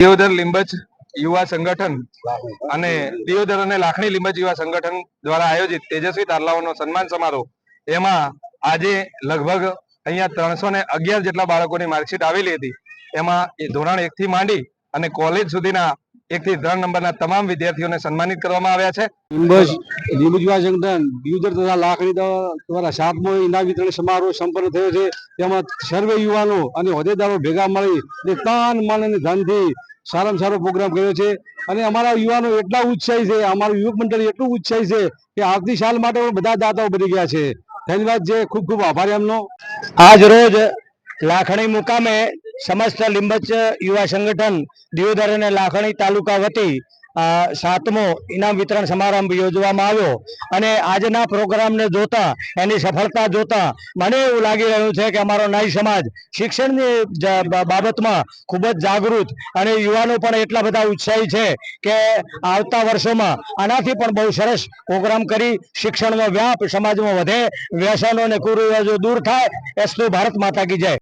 દિયોદર લીંબજ યુવા સંગઠન અને દિયોદર અને લાખણી લીંબજ યુવા સંગઠન દ્વારા આયોજિત તેજસ્વી તારલાઓનો સન્માન સમારોહ. એમાં આજે લગભગ અહીંયા ત્રણસો જેટલા બાળકોની માર્કશીટ આવેલી હતી. એમાં એ ધોરણ એક થી માંડી અને કોલેજ સુધીના એક થી ત્રણ નંબરના તમામ વિદ્યાર્થીઓને સન્માનિત કરવામાં આવ્યા છે. લીંબજ લીંબજ યુવા સંગઠન, દિયોદર તથા લાખણી દ્વારા સાતમો ઇનામ વિતરણ સમારોહ સંપન્ન થયો છે. તેમાં સર્વે યુવાનો અને હોદ્દેદારો ભેગા મળી ને તન મન અને ધનથી સારામાં સારો પ્રોગ્રામ કર્યો છે. અને અમારા યુવાનો એટલા ઉત્સાહી છે, અમારું યુવક મંડળ એટલું ઉત્સાહી છે કે આવતી સાલ માટે બધા દાતાઓ બની ગયા છે. ધન્યવાદ છે, ખૂબ ખૂબ આભાર એમનો. આજ રોજ લાખણી મુકામે સમસ્ત લીંબચ યુવા સંગઠન દિયોદર અને લાખણી તાલુકા વતી સાતમો ઇનામ વિતરણ સમારંભ યોજવામાં આવ્યો. અને આજના પ્રોગ્રામને જોતા, એની સફળતા જોતા મને એવું લાગી રહ્યું છે કે અમારો નાઈ સમાજ શિક્ષણની બાબતમાં ખૂબ જ જાગૃત અને યુવાનો પણ એટલા બધા ઉત્સાહી છે કે આવતા વર્ષોમાં આનાથી પણ બહુ સરસ પ્રોગ્રામ કરી શિક્ષણનો વ્યાપ, સમાજમાં વધે, વ્યસનો અને કુરિવાજો દૂર થાય એસપી ભારત માતા કી જય.